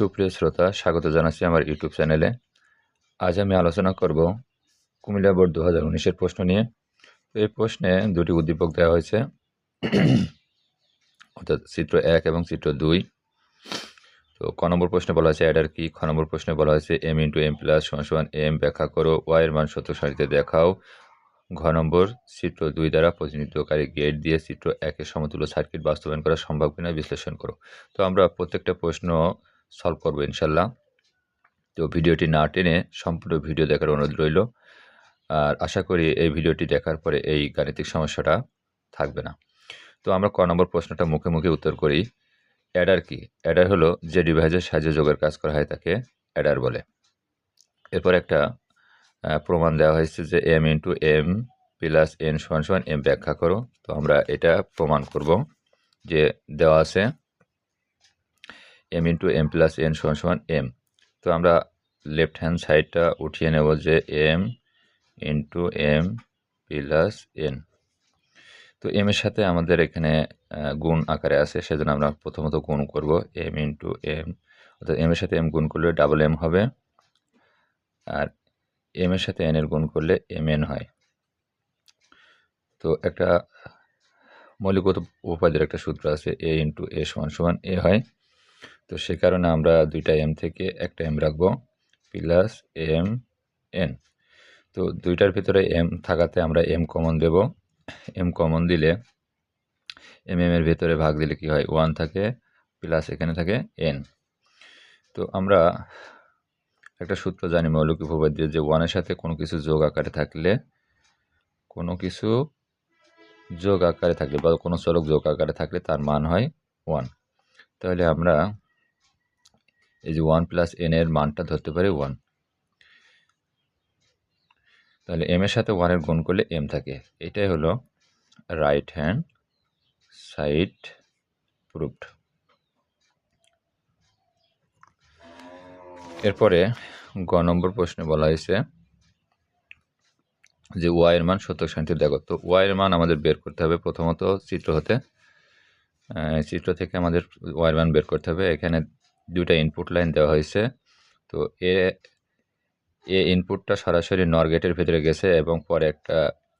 সুপ্রিয় শ্রোতা, স্বাগত জানাচ্ছি আমার ইউটিউব চ্যানেলে। আজ আমি আলোচনা করব কুমিল্লা বোর্ড দু হাজার উনিশের প্রশ্ন নিয়ে। তো এই প্রশ্নে দুটি উদ্দীপক দেওয়া হয়েছে, অর্থাৎ চিত্র এক এবং চিত্র দুই। তো ক নম্বর প্রশ্নে বলা হয়েছে, অ্যাডার কি? খ নম্বর প্রশ্নে বলা হয়েছে এম ইন্টু এম প্লাস সমান এম ব্যাখ্যা করো ওয়াইয়ের মান সত্য সারিতে দেখাও। ঘ নম্বর, চিত্র দুই দ্বারা প্রতিনিধিত্বকারী গেট দিয়ে চিত্র একের সমতুল্য সার্কিট বাস্তবায়ন করা সম্ভব কিনা বিশ্লেষণ করো। তো আমরা প্রত্যেকটা প্রশ্ন সলভ করব, ইনশাল্লাহ। তো ভিডিওটি না টেনে সম্পূর্ণ ভিডিও দেখার অনুরোধ রইল। আর আশা করি এই ভিডিওটি দেখার পরে এই গাণিতিক সমস্যাটা থাকবে না। তো আমরা ক নম্বর প্রশ্নটা মুখে মুখে উত্তর করি। অ্যাডার কি? অ্যাডার হলো যে ডিভাইসের সাহায্যে যোগের কাজ করা হয় তাকে অ্যাডার বলে। এরপর একটা প্রমাণ দেওয়া হয়েছে যে M into M plus N সমান সমান এম ব্যাখ্যা করো। তো আমরা এটা প্রমাণ করব যে দেওয়া আছে M into M plus N সমান সমান এম তো আমরা লেফট হ্যান্ড সাইডটা উঠিয়ে নেব যে M into M plus N তো এম এর সাথে আমাদের এখানে গুণ আকারে আছে, সেজন্য আমরা প্রথমত গুণ করব এম ইন্টু এম অর্থাৎ এম এর সাথে এম গুণ করলে ডাবল এম হবে, আর এম এর সাথে এন এর গুণ করলে এম এন হয়। তো একটা মৌলিকগত উপাধির একটা সূত্র আছে এ ইন্টু এ সমান সমান এ হয়। তো সে কারণে আমরা দুইটা এম থেকে একটা এম রাখব প্লাস এম এন তো দুইটার ভিতরে এম থাকাতে আমরা এম কমন দেব। এম কমন দিলে এম এম এর ভিতরে ভাগ দিলে কি হয়? ওয়ান থাকে প্লাস এখানে থাকে এন তো আমরা একটা সূত্র জানি মৌলিক উপপাদ্য দিয়ে যে ওয়ানের সাথে কোনো কিছু যোগ আকারে থাকলে, কোনো কিছু যোগ আকারে থাকলে বা কোনো চলক যোগ আকারে থাকলে তার মান হয় ওয়ান তাহলে আমরা এই যে ওয়ান প্লাস এন এর মানটা ধরতে পারি ওয়ান। তাহলে এম এর সাথে ওয়ানের গুণ করলে এম থাকে। এটাই হলো রাইট হ্যান্ড সাইড প্রুফড এরপরে গ নম্বর প্রশ্নে বলা হয়েছে যে ওয়াইয়ের মান সত্য সারণীতে দেখো। তো ওয়াইয়ের মান আমাদের বের করতে হবে প্রথমত চিত্র হতে। চিত্র থেকে আমাদের ওয়াইয়ের মান বের করতে হবে। এখানে দুইটা ইনপুট লাইন দেওয়া হয়েছে। তো এ এ ইনপুটটা সরাসরি নর গেটের ভিতরে গেছে এবং পরে একটা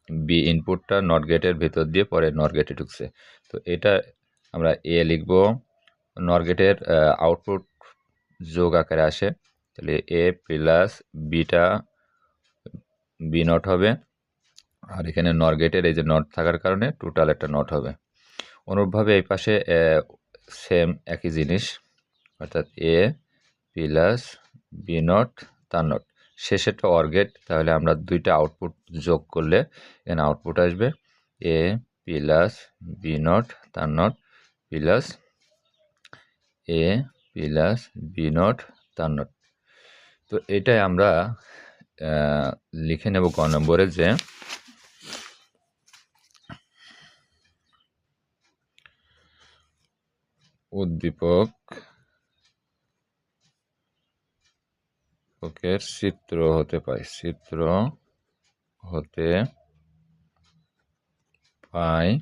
বি ইনপুটটা নট গেটের ভিতর দিয়ে পরে নর গেটে ঢুকছে। তো এটা আমরা এ লিখব। নর গেটের আউটপুট যোগ আকারে আসে। তাহলে A plus beta B not হবে। আর এখানে নর গেটের এই যে নট থাকার কারণে টোটাল একটা নট হবে। অনুরূপভাবে এই পাশে সেম একই জিনিস। অর্থাৎ এ প্লাস বি নট তার নট শেষেরটা অর্গেট তাহলে আমরা দুইটা আউটপুট যোগ করলে এখানে আউটপুট আসবে। এ প্লাস বি নট তার not plus A plus B not তার নট তো এটাই আমরা লিখে নেব ক নম্বরে যে উদ্দীপক উদ্দীপকের চিত্র হতে পায়। চিত্র হতে পায়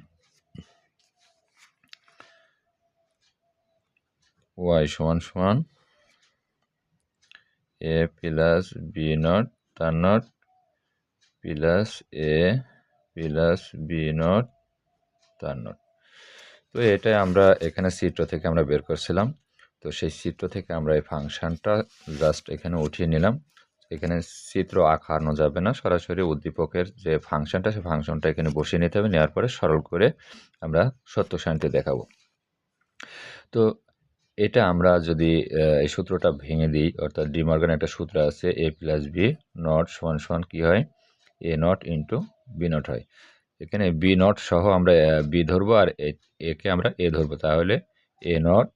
ওয়াই সমান সমান এ প্লাস বি নট তার not plus A plus B not তার নট। তো এটাই আমরা এখানে চিত্র থেকে আমরা বের করছিলাম। তো সেই চিত্র থেকে আমরা এই ফাংশনটা জাস্ট এখানে উঠিয়ে নিলাম। এখানে চিত্র আঁকানো যাবে না। সরাসরি উদ্দীপকের যে ফাংশনটা, সেই ফাংশনটা এখানে বসিয়ে নিতে হবে। নেওয়ার পরে সরল করে আমরা সত্য সারণীতে দেখাবো। তো এটা আমরা যদি এই সূত্রটা ভেঙে দিই, অর্থাৎ ডিমর্গান একটা সূত্র আছে এ প্লাস বি নট সমান সমান কী হয়? A not into B not হয়। এখানে বি নট সহ আমরা বি ধরবো আর একে আমরা এ ধরবো। তাহলে এ নট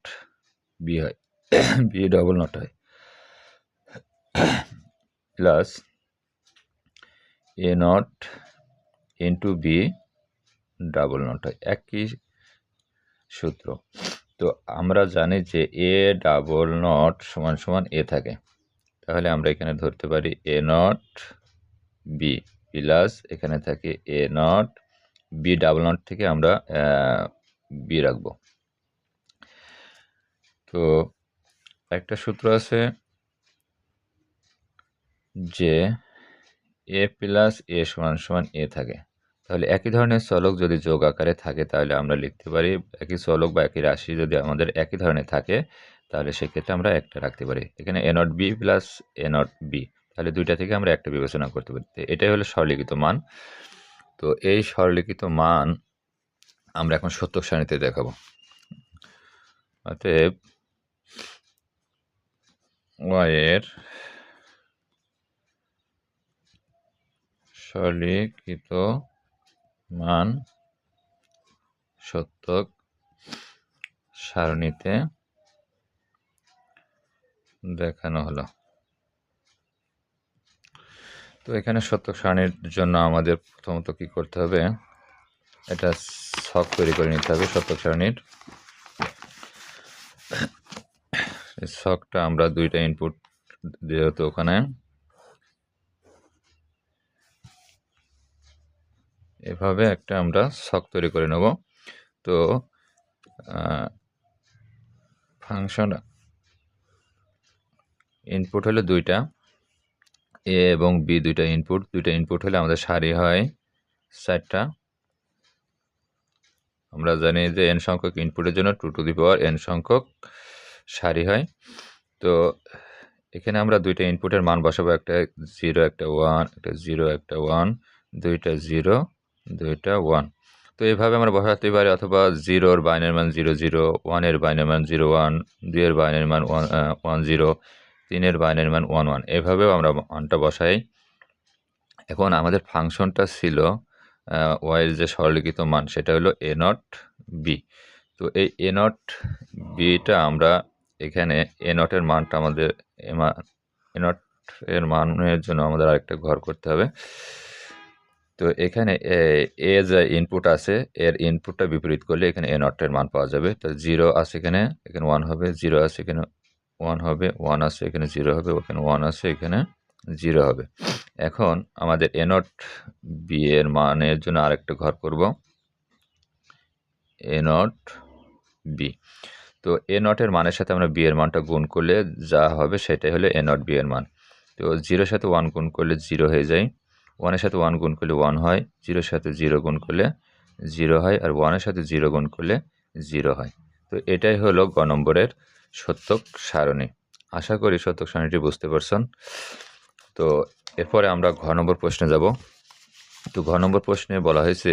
বি হয়। বি ডবল নট হয়। Plus A not into B double not হয়। একই সূত্র। তো আমরা জানি যে এ ডাবল নট সমান সমান এ থাকে। তাহলে আমরা এখানে ধরতে পারি এ নট বি প্লাস এখানে থাকে A not B double not থেকে আমরা বি রাখব। তো একটা সূত্র আছে যে এ প্লাস এ সমান সমান এ থাকে। তাহলে একই ধরনের চলক যদি যোগ আকারে থাকে তাহলে আমরা লিখতে পারি একই চলক বা একই রাশি যদি আমাদের একই ধরনের থাকে তাহলে সেক্ষেত্রে আমরা একটা রাখতে পারি। এখানে A not B plus A not B. তাহলে দুইটা থেকে আমরা একটা বিবেচনা করতে পারি। এটাই হলো সরলিখিত মান। তো এই সরলিখিত মান আমরা এখন সত্য শ্রেণীতে দেখাবো। অতএব ওয়াইয়ের সরলীকৃত মান সত্যক সারণীতে দেখানো হলো। তো এখানে সত্যক সারণীর জন্য আমাদের প্রথমত কি করতে হবে? এটা ছক তৈরি করে নিতে হবে সত্যক সারণীর। ছকটা আমরা দুইটা ইনপুট যেহেতু ওখানে। এভাবে একটা আমরা ছক তৈরি করে নেব। তো ফাংশন ইনপুট হলো দুইটা। এ এবং বি দুইটা ইনপুট দুইটা ইনপুট হলে আমাদের সারি হয় চারটা। আমরা জানি যে এন সংখ্যক ইনপুটের জন্য two to the power N সংখ্যক সারি হয়। তো এখানে আমরা দুইটা ইনপুটের মান বসাবো। একটা জিরো একটা ওয়ান একটা জিরো একটা ওয়ান দুইটা জিরো দুইটা ওয়ান তো এইভাবে আমরা বসাতে পারি অথবা জিরোর বাইনের মান জিরো জিরো ওয়ানের বাইনের মান জিরো ওয়ান দুইয়ের বাইনের মান ওয়ান ওয়ান জিরো তিনের বাইনের মান ওয়ান ওয়ান এভাবেও আমরা ওয়ানটা বসাই। এখন আমাদের ফাংশনটা ছিল ওয়াইয়ের যে সরলিখিত মান, সেটা হলো এ নট বি তো এই এ নট বিটা আমরা এখানে এ নটের মানটা আমাদের এ মান এ নট এর মানের জন্য আমাদের আরেকটা ঘর করতে হবে। তো এখানে এ যে ইনপুট আছে, এর ইনপুটটা বিপরীত করলে এখানে এ নটের মান পাওয়া যাবে। তো জিরো আছে এখানে এখানে ওয়ান হবে জিরো আছে এখানে ওয়ান হবে ওয়ান আছে এখানে জিরো হবে ওখানে ওয়ান আছে এখানে জিরো হবে। এখন আমাদের এ নট বি এর মানের জন্য আরেকটা ঘর করব। এ নট বি তো এ নটের মানের সাথে আমরা বি এর মানটা গুণ করলে যা হবে সেটাই হলো এ নট বি এর মান। তো জিরোর সাথে ওয়ান গুণ করলে জিরো হয়ে যায়। ওয়ানের সাথে ওয়ান গুণ করলে ওয়ান হয়। জিরোর সাথে জিরো গুণ করলে জিরো হয় আর ওয়ানের সাথে জিরো গুণ করলে জিরো হয়। তো এটাই হলো গ নম্বরের সত্যক সারণী। আশা করি সত্যক সারণীটি বুঝতে পারছেন। তো এরপরে আমরা ঘ নম্বর প্রশ্নে যাব। তো ঘ নম্বর প্রশ্নে বলা হয়েছে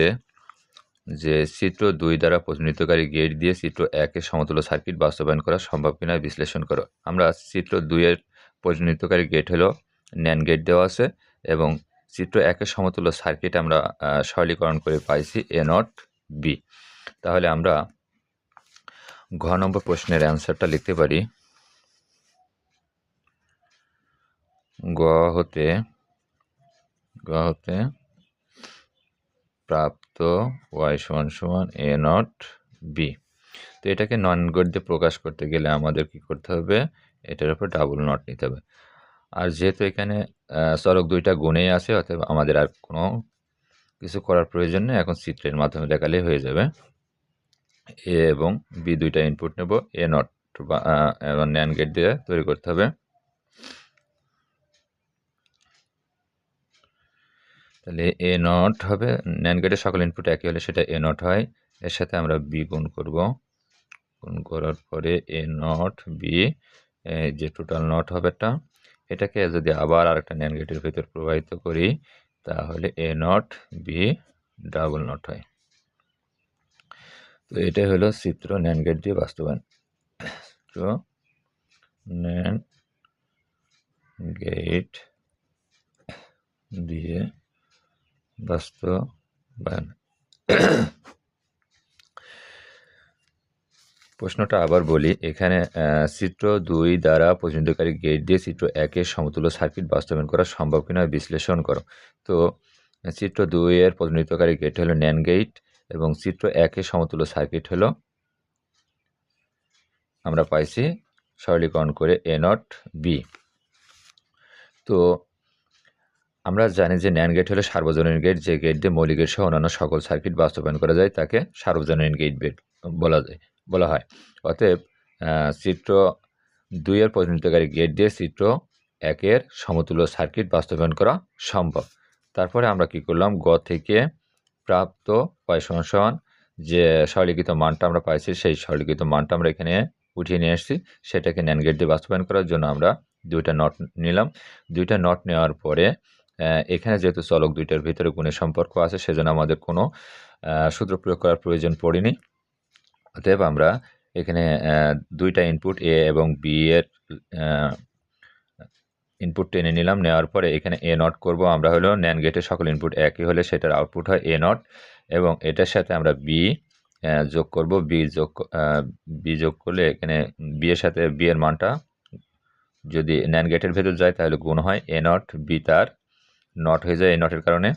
যে চিত্র দুই দ্বারা প্রতিনিধিত্বকারী গেট দিয়ে চিত্র একের সমতুল্য সার্কিট বাস্তবায়ন করা সম্ভব কিনা বিশ্লেষণ করো। আমরা চিত্র দুইয়ের প্রতিনিধিত্বকারী গেট হলো ন্যান গেট দেওয়া আছে এবং চিত্র একের সমতুল্য সার্কিট আমরা সরলীকরণ করে পাইছি এ নট বি তাহলে আমরা ঘ নম্বর প্রশ্নের অ্যান্সারটা লিখতে পারি। গ হতে গ হতে প্রাপ্ত ওয়াই সমান সমান এ নট বি তো এটাকে নন গদ্যে প্রকাশ করতে গেলে আমাদের কি করতে হবে? এটার উপর ডাবল নট নিতে হবে। আর যেহেতু এখানে চরক দুইটা গুণেই আছে, অতএব আমাদের আর কোনো কিছু করার প্রয়োজন নেই। এখন চিত্রের মাধ্যমে দেখালেই হয়ে যাবে। এ এবং বি দুইটা ইনপুট নেব। এ নট বা ন্যান গেট দিয়ে তৈরি করতে হবে। তাহলে এ নট হবে ন্যান গেটের সকল ইনপুট একই হলে সেটা এ নট হয়। এর সাথে আমরা বি গুণ করব। গুণ করার পরে এ নট বি যে টোটাল নট হবে একটা এটাকে যদি আবার আরেকটা ন্যান গেটের ভিতর প্রবাহিত করি, তাহলে A not B double not হয়। তো এটাই হলো চিত্র ন্যান গেট দিয়ে বাস্তবায়ন। তো ন্যান গেট দিয়ে বাস্তবায়ন প্রশ্নটা আবার বলি। এখানে চিত্র দুই দ্বারা প্রতিনিধিকারী গেট দিয়ে চিত্র একের সমতুল্য সার্কিট বাস্তবায়ন করা সম্ভব কিনা বিশ্লেষণ করো। তো, চিত্র দুইয়ের প্রতিনিধিত্বকারী গেট হলো ন্যান গেট এবং চিত্র একের সমতুল্য সার্কিট হলো আমরা পাইছি সরলীকরণ করে এ নট বি তো আমরা জানি যে ন্যান গেট হলো সার্বজনীন গেট যে গেট দিয়ে মৌলিক গেট সহ অন্যান্য সকল সার্কিট বাস্তবায়ন করা যায়, তাকে সার্বজনীন গেট বেট বলা যায়, বলা হয়। অতএব চিত্র দুইয়ের প্রতিনিধিত্বকারী গেট দিয়ে চিত্র একের সমতুল্য সার্কিট বাস্তবায়ন করা সম্ভব। তারপরে আমরা কি করলাম? গ থেকে প্রাপ্ত ওয়াই সমান যে সরলীকৃত মানটা আমরা পাইছি, সেই সরলীকৃত মানটা আমরা এখানে উঠিয়ে নিয়ে এসেছি, সেটাকে ন্যান গেট দিয়ে বাস্তবায়ন করার জন্য আমরা দুইটা নট নিলাম। দুইটা নট নেওয়ার পরে এখানে যেহেতু চলক দুইটার ভিতরে গুণের সম্পর্ক আছে, সেজন্য আমাদের কোনো সূত্র প্রয়োগ করার প্রয়োজন পড়েনি। অতএব আমরা এখানে দুইটা ইনপুট এ এবং বি এর ইনপুট টেনে নিলাম। নেওয়ার পরে এখানে এ নট করব। আমরা হলো ন্যান গেটের সকল ইনপুট একই হলে সেটার আউটপুট হয় এ নট এবং এটার সাথে আমরা বি যোগ করব। বি যোগ বি যোগ করলে এখানে বি এর সাথে বি এর মানটা যদি ন্যান গেটের ভেতর যায় তাহলে গুণ হয় এ নট বি তার নট হয়ে যায় এই নটের কারণে।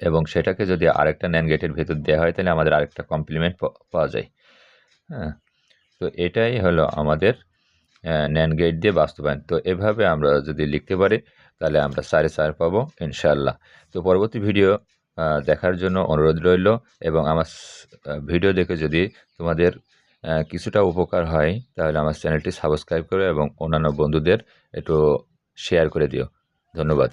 এবং সেটাকে যদি আরেকটা ন্যান গেটের ভেতর দেওয়া হয়, তাহলে আমাদের আরেকটা কমপ্লিমেন্ট পাওয়া যায়। হ্যাঁ তো এটাই হলো আমাদের ন্যান গেট দিয়ে বাস্তবায়ন। তো এভাবে আমরা যদি লিখতে পারি, তাহলে আমরা সাড়ে চার পাবো ইনশাল্লাহ তো পরবর্তী ভিডিও দেখার জন্য অনুরোধ রইল, এবং আমার ভিডিও দেখে যদি তোমাদের কিছুটা উপকার হয়, তাহলে আমার চ্যানেলটি সাবস্ক্রাইব করো এবং অন্যান্য বন্ধুদের একটু শেয়ার করে দিও। ধন্যবাদ।